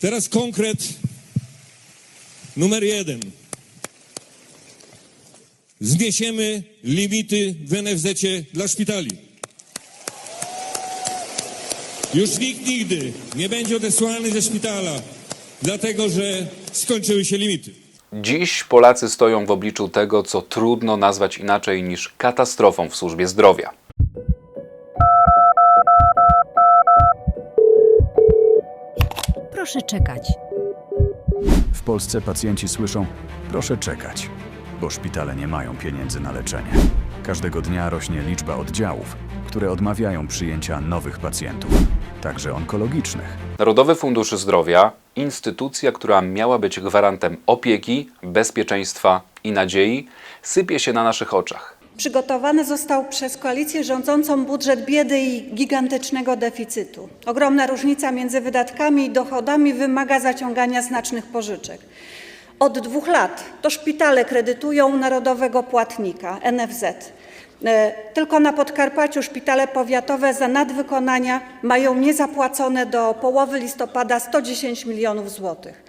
Teraz konkret numer jeden. Zniesiemy limity w NFZ dla szpitali. Już nikt nigdy nie będzie odesłany ze szpitala, dlatego że skończyły się limity. Dziś Polacy stoją w obliczu tego, co trudno nazwać inaczej niż katastrofą w służbie zdrowia. Proszę czekać. W Polsce pacjenci słyszą: proszę czekać, bo szpitale nie mają pieniędzy na leczenie. Każdego dnia rośnie liczba oddziałów, które odmawiają przyjęcia nowych pacjentów, także onkologicznych. Narodowy Fundusz Zdrowia, instytucja, która miała być gwarantem opieki, bezpieczeństwa i nadziei, sypie się na naszych oczach. Przygotowany został przez koalicję rządzącą budżet biedy i gigantycznego deficytu. Ogromna różnica między wydatkami i dochodami wymaga zaciągania znacznych pożyczek. Od dwóch lat to szpitale kredytują narodowego płatnika NFZ. E, Tylko na Podkarpaciu szpitale powiatowe za nadwykonania mają niezapłacone do połowy listopada 110 milionów złotych.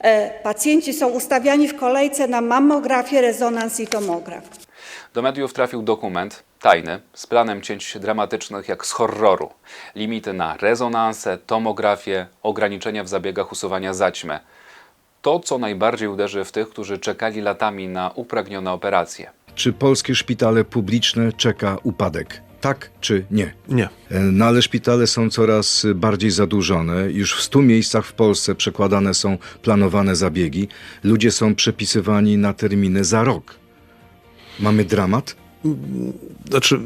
E, Pacjenci są ustawiani w kolejce na mammografię, rezonans i tomograf. Do mediów trafił dokument tajny z planem cięć dramatycznych jak z horroru. Limity na rezonansę, tomografię, ograniczenia w zabiegach usuwania zaćmy. To, co najbardziej uderzy w tych, którzy czekali latami na upragnione operacje. Czy polskie szpitale publiczne czeka upadek? Tak czy nie? Nie. E, No ale szpitale są coraz bardziej zadłużone. Już w 100 miejscach w Polsce przekładane są planowane zabiegi. Ludzie są przepisywani na terminy za rok. Mamy dramat? Znaczy,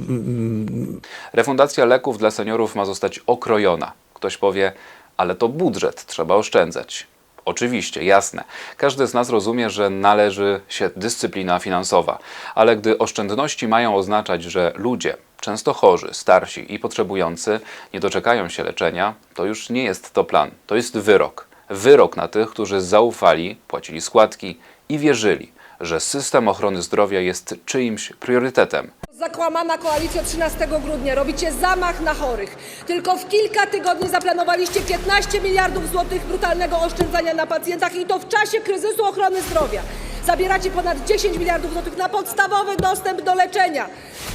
Refundacja leków dla seniorów ma zostać okrojona. Ktoś powie, ale to budżet, trzeba oszczędzać. Oczywiście, jasne. Każdy z nas rozumie, że należy się dyscyplina finansowa, ale gdy oszczędności mają oznaczać, że ludzie, często chorzy, starsi i potrzebujący, nie doczekają się leczenia, to już nie jest to plan, to jest wyrok. Wyrok na tych, którzy zaufali, płacili składki i wierzyli, że system ochrony zdrowia jest czyimś priorytetem. Zakłamana koalicja 13 grudnia. Robicie zamach na chorych. Tylko w kilka tygodni zaplanowaliście 15 miliardów złotych brutalnego oszczędzania na pacjentach i to w czasie kryzysu ochrony zdrowia. Zabieracie ponad 10 miliardów złotych na podstawowy dostęp do leczenia.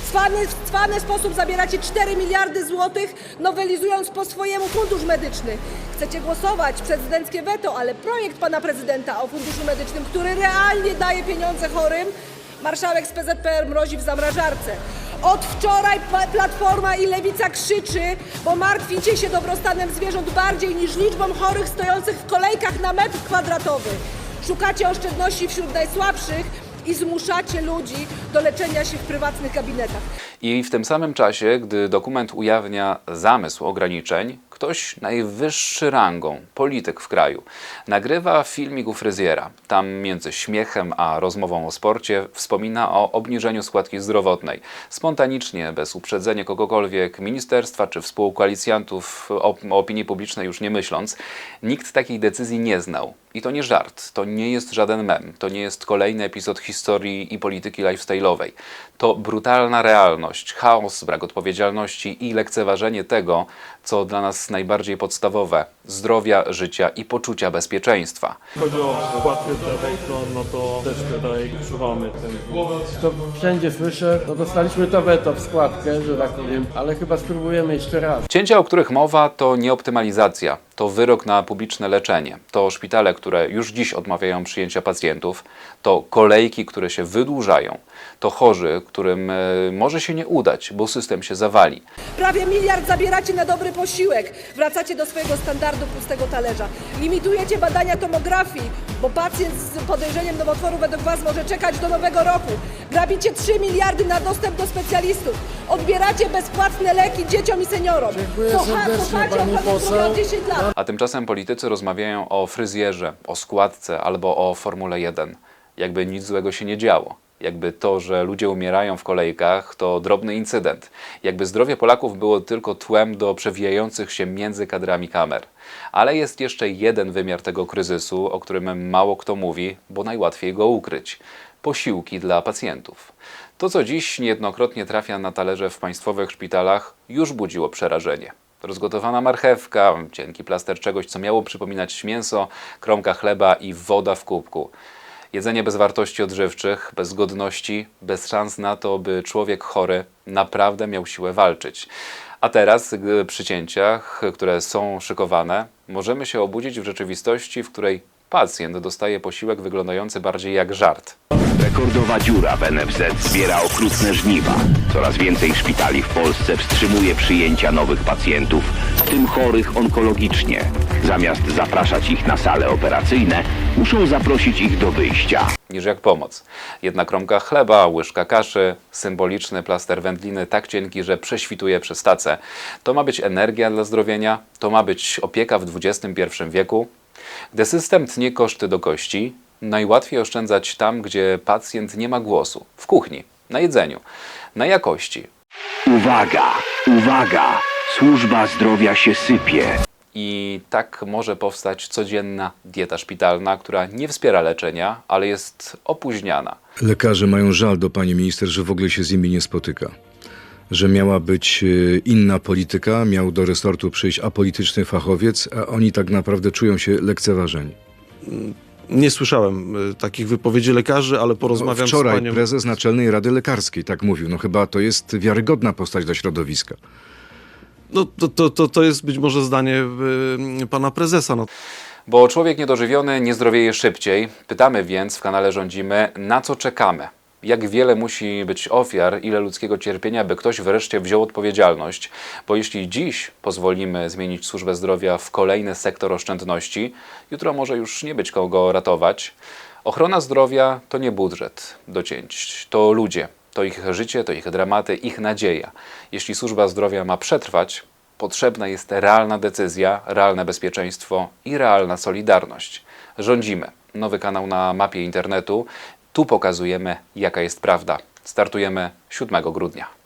W cwany, sposób zabieracie 4 miliardy złotych, nowelizując po swojemu fundusz medyczny. Chcecie głosować prezydenckie weto, ale projekt pana prezydenta o funduszu medycznym, który realnie daje pieniądze chorym, Marszałek z PZPR mrozi w zamrażarce. Od wczoraj Platforma i Lewica krzyczy, bo martwicie się dobrostanem zwierząt bardziej niż liczbą chorych stojących w kolejkach na metr kwadratowy. Szukacie oszczędności wśród najsłabszych i zmuszacie ludzi do leczenia się w prywatnych gabinetach. I w tym samym czasie, gdy dokument ujawnia zamysł ograniczeń, ktoś najwyższy rangą, polityk w kraju, nagrywa filmik u fryzjera. Tam między śmiechem a rozmową o sporcie wspomina o obniżeniu składki zdrowotnej. Spontanicznie, bez uprzedzenia kogokolwiek, ministerstwa czy współkoalicjantów, o, opinii publicznej już nie myśląc, nikt takiej decyzji nie znał. I to nie żart, to nie jest żaden mem, to nie jest kolejny epizod historii i polityki lifestyle'owej. To brutalna realność, chaos, brak odpowiedzialności i lekceważenie tego, co dla nas najbardziej podstawowe zdrowia, życia i poczucia bezpieczeństwa. chodzi o składkę zdrowotną, no to też tutaj czuwamy ten To wszędzie słyszę, no dostaliśmy to weto w składkę, że tak powiem, ale chyba spróbujemy jeszcze raz. Cięcia, o których mowa, to nie optymalizacja, to wyrok na publiczne leczenie, to szpitale, które już dziś odmawiają przyjęcia pacjentów, to kolejki, które się wydłużają, to chorzy, którym e, może się nie udać, bo system się zawali. Prawie miliard zabieracie na dobry posiłek. Wracacie do swojego standardu pustego talerza. Limitujecie badania tomografii, bo pacjent z podejrzeniem nowotworu według Was może czekać do nowego roku. Grabicie 3 miliardy na dostęp do specjalistów. Odbieracie bezpłatne leki dzieciom i seniorom. Dziękuję serdecznie, kochacie pani poseł. od 10 lat. A tymczasem politycy rozmawiają o fryzjerze, o składce albo o Formule 1. Jakby nic złego się nie działo. Jakby to, że ludzie umierają w kolejkach, to drobny incydent. Jakby zdrowie Polaków było tylko tłem do przewijających się między kadrami kamer. Ale jest jeszcze jeden wymiar tego kryzysu, o którym mało kto mówi, bo najłatwiej go ukryć. Posiłki dla pacjentów. To, co dziś niejednokrotnie trafia na talerze w państwowych szpitalach, już budziło przerażenie. Rozgotowana marchewka, cienki plaster czegoś, co miało przypominać mięso, kromka chleba i woda w kubku. Jedzenie bez wartości odżywczych, bez godności, bez szans na to, by człowiek chory naprawdę miał siłę walczyć. A teraz, gdy przy cięciach, które są szykowane, możemy się obudzić w rzeczywistości, w której pacjent dostaje posiłek wyglądający bardziej jak żart. Rekordowa dziura w NFZ zbiera okrutne żniwa. Coraz więcej szpitali w Polsce wstrzymuje przyjęcia nowych pacjentów, w tym chorych onkologicznie. Zamiast zapraszać ich na sale operacyjne, muszą zaprosić ich do wyjścia. niż jak pomoc. Jedna kromka chleba, łyżka kaszy, symboliczny plaster wędliny tak cienki, że prześwituje przez tacę. To ma być energia dla zdrowienia, to ma być opieka w XXI wieku. Gdy system tnie koszty do kości, najłatwiej oszczędzać tam, gdzie pacjent nie ma głosu. W kuchni, na jedzeniu, na jakości. Uwaga, uwaga! Służba zdrowia się sypie. I tak może powstać codzienna dieta szpitalna, która nie wspiera leczenia, ale jest opóźniana. Lekarze mają żal do pani minister, że w ogóle się z nimi nie spotyka. Że miała być y, inna polityka, miał do resortu przyjść apolityczny fachowiec, a oni tak naprawdę czują się lekceważeni. Nie słyszałem y, takich wypowiedzi lekarzy, ale No, porozmawiam z wczoraj panią. prezes Naczelnej Rady Lekarskiej tak mówił. No chyba to jest wiarygodna postać dla środowiska. No, to, to, to, to jest być może zdanie y, pana prezesa. No, Bo człowiek niedożywiony nie zdrowieje szybciej. Pytamy więc w kanale Rządzimy, na co czekamy? Jak wiele musi być ofiar, ile ludzkiego cierpienia, by ktoś wreszcie wziął odpowiedzialność? Bo jeśli dziś pozwolimy zmienić służbę zdrowia w kolejny sektor oszczędności, jutro może już nie być kogo ratować. Ochrona zdrowia to nie budżet do cięć, to ludzie, to ich życie, to ich dramaty, ich nadzieja. Jeśli służba zdrowia ma przetrwać, potrzebna jest realna decyzja, realne bezpieczeństwo i realna solidarność. Rządzimy. Nowy kanał na mapie internetu. Tu pokazujemy, jaka jest prawda. Startujemy 7 grudnia.